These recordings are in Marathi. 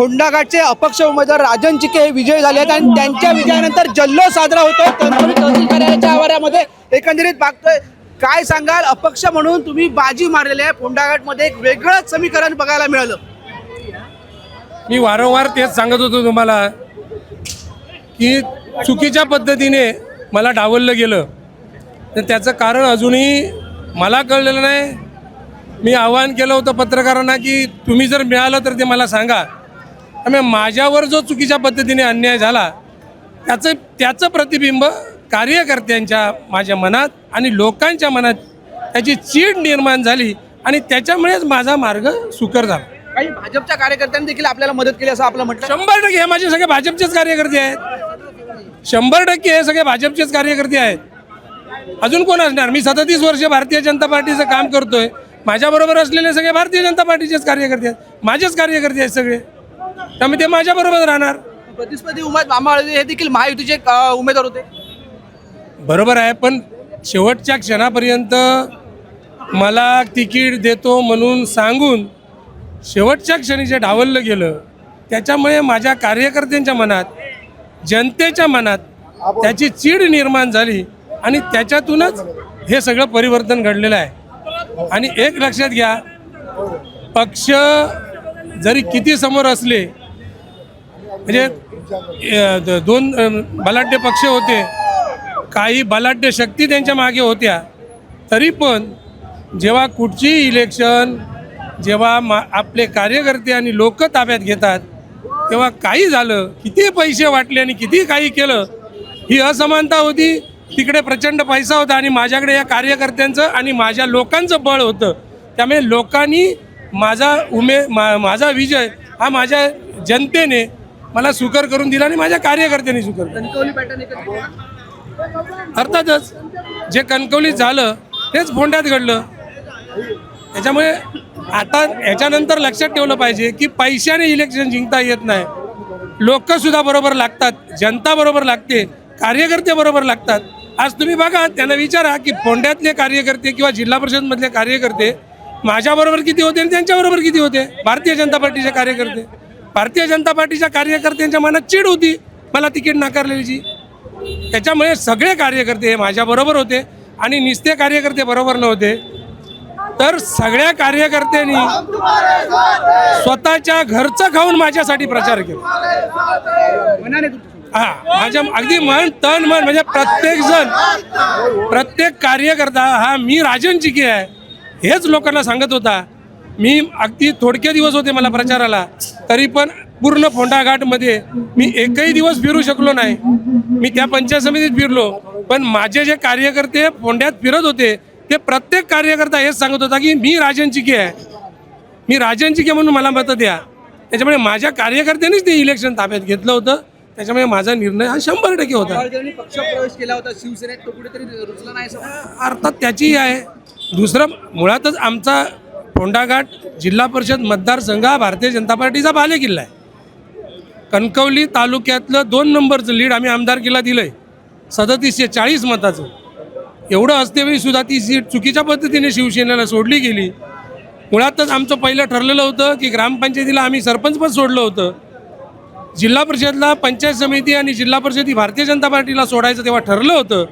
फोंडाघाटचे अपक्ष उमेदवार राजन चिके हे विजयी झाले आहेत आणि त्यांच्या विजयानंतर जल्लोष साजरा होतो कणकवली तहसील कार्यालयाच्या आवारामध्ये एकंदरीत बघतोय. काय सांगाल? अपक्ष म्हणून तुम्ही बाजी मारलेली आहे फोंडाघाटमध्ये एक वेगळंच समीकरण बघायला मिळालं. मी वारंवार तेच सांगत होतो तुम्हाला की चुकीच्या पद्धतीने मला डावललं गेलं. तर त्याचं कारण अजूनही मला कळलेलं नाही. मी आवाहन केलं होतं पत्रकारांना की तुम्ही जर मिळालं तर ते मला सांगा. त्यामुळे माझ्यावर जो चुकीच्या पद्धतीने अन्याय झाला त्याचं त्याचं प्रतिबिंब कार्यकर्त्यांच्या माझ्या मनात आणि लोकांच्या मनात त्याची चीड निर्माण झाली आणि त्याच्यामुळेच माझा मार्ग सुकर झाला. काही भाजपच्या कार्यकर्त्यांनी देखील आपल्याला मदत केली असं आपलं म्हटलं? शंभर टक्के हे माझे सगळे भाजपचेच कार्यकर्ते आहेत. शंभर टक्के हे सगळे भाजपचेच कार्यकर्ते आहेत. अजून कोण असणार? मी सदतीस वर्ष भारतीय जनता पार्टीचं काम करतोय. माझ्याबरोबर असलेले सगळे भारतीय जनता पार्टीचेच कार्यकर्ते आहेत. माझेच कार्यकर्ते आहेत सगळे. त्यामुळे ते माझ्याबरोबर राहणार. प्रतिस्पर्धी उमेद मामा आळवे हे देखील महायुतीचे अं, उमेदवार होते. बरोबर आहे पण शेवटच्या क्षणापर्यंत मला तिकीट देतो म्हणून सांगून शेवटच्या क्षणी जे डावललं गेलं त्याच्यामुळे माझ्या कार्यकर्त्यांच्या मनात जनतेच्या मनात त्याची चीड निर्माण झाली आणि त्याच्यातूनच हे सगळं परिवर्तन घडलेलं आहे. आणि एक लक्षात घ्या पक्ष जरी किती समोर असले म्हणजे द- दोन बलाढ्य पक्ष होते. काही बलाढ्य शक्ती त्यांच्या मागे होत्या. तरी पण जेव्हा कुठचीही इलेक्शन जेव्हा मा आपले कार्यकर्ते आणि लोक ताब्यात घेतात तेव्हा काही झालं किती पैसे वाटले आणि किती काही केलं ही असमानता होती. तिकडे प्रचंड पैसा होता आणि माझ्याकडे या कार्यकर्त्यांचं आणि माझ्या लोकांचं बळ होतं. त्यामुळे लोकांनी माझा उमे मा माझा विजय हा माझ्या जनतेने मला सुकर करून दिला आणि माझ्या कार्यकर्त्यांनी सुकर. कणकवली अर्थातच जे कणकवलीत झालं तेच फोंड्यात घडलं. त्याच्यामुळे आता याच्यानंतर लक्षात ठेवलं पाहिजे की पैशाने इलेक्शन जिंकता येत नाही. लोक सुद्धा बरोबर लागतात जनता बरोबर लागते कार्यकर्ते बरोबर लागतात. आज तुम्ही बघा त्यांना विचारा की फोंड्यातले कार्यकर्ते किंवा जिल्हा परिषदमधले कार्यकर्ते माझ्याबरोबर किती होते आणि त्यांच्याबरोबर किती होते? भारतीय जनता पार्टीचे कार्यकर्ते. भारतीय जनता पार्टीच्या कार्यकर्त्यांच्या मनात चीड होती. मला तिकीट नाकारलेलीची. त्याच्यामुळे सगळे कार्यकर्ते हे माझ्याबरोबर होते आणि निस्ते कार्यकर्ते बरोबर नव्हते तर सगळ्या कार्यकर्त्यांनी स्वतःच्या घरचं खाऊन माझ्यासाठी प्रचार केला. हा माझ्या अगदी मन तन मन म्हणजे प्रत्येक जण प्रत्येक कार्यकर्ता हा मी राजन चिके आहे हेच लोकांना सांगत होता. मी अगदी थोडके दिवस होते मला प्रचाराला तरी पण पूर्ण फोंडा घाटमध्ये मी एकही दिवस फिरू शकलो नाही. मी त्या पंचायत समितीत फिरलो. पण माझे जे कार्यकर्ते फोंड्यात फिरत होते ते प्रत्येक कार्यकर्ता हेच सांगत होता की मी राजन चिके आहे. मी राजन चिके म्हणून मला मतं द्या. त्याच्यामुळे माझ्या कार्यकर्त्यांनीच ते इलेक्शन ताब्यात घेतलं होतं. त्याच्यामुळे माझा निर्णय हा शंभर टक्के होता. आळवेंनी पक्ष प्रवेश केला होता शिवसेनेत तो कुठेतरी रुचला नाही असं अर्थात त्याचीही आहे. दुसरं मुळातच आमचा फोंडाघाट जिल्हा परिषद मतदारसंघ हा भारतीय जनता पार्टीचा बालेकिल्ला आहे. कणकवली तालुक्यातलं दोन नंबरचं लीड आम्ही आमदारकीला दिलं आहे सदतीसशे चाळीस मताचं. एवढं असतेवेळी सुद्धा ती सीट चुकीच्या पद्धतीने शिवसेनेला सोडली गेली. मुळातच आमचं पहिलं ठरलेलं होतं की ग्रामपंचायतीला आम्ही सरपंच पण सोडलं होतं. जिल्हा परिषदला पंचायत समिती आणि जिल्हा परिषद ही भारतीय जनता पार्टीला सोडायचं तेव्हा ठरलं होतं.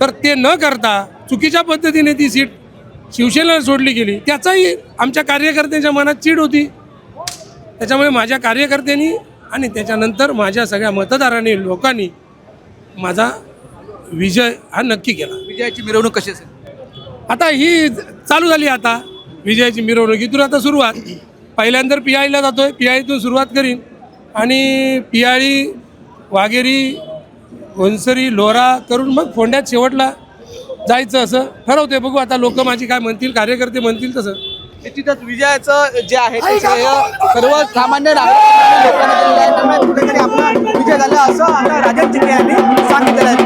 तर ते न करता चुकीच्या पद्धतीने ती सीट शिवसेनेला सोडली गेली त्याचाही आमच्या कार्यकर्त्यांच्या मनात चीड होती. त्याच्यामुळे माझ्या कार्यकर्त्यांनी आणि त्याच्यानंतर माझ्या सगळ्या मतदारांनी लोकांनी माझा विजय हा नक्की केला. विजयाची मिरवणूक कशी असेल? आता ही चालू झाली आता विजयाची मिरवणूक. इथून आता सुरुवात. पहिल्यांदा पियाळीला जातो आहे पियाळीतून सुरुवात करीन. आणि पियाळी वाघेरी वनसरी लोरा करून मग फोंड्यात शेवटला जायचं असं? ठरवते बघू आता लोक माझी काय म्हणतील कार्यकर्ते म्हणतील तसं. निश्चितच विजयाचं जे आहे ते श्रेय सर्वसामान्य नागरिकांना लोकांना विजय झाला असं आता राजन चिटे यांनी सांगितलेलं आहे.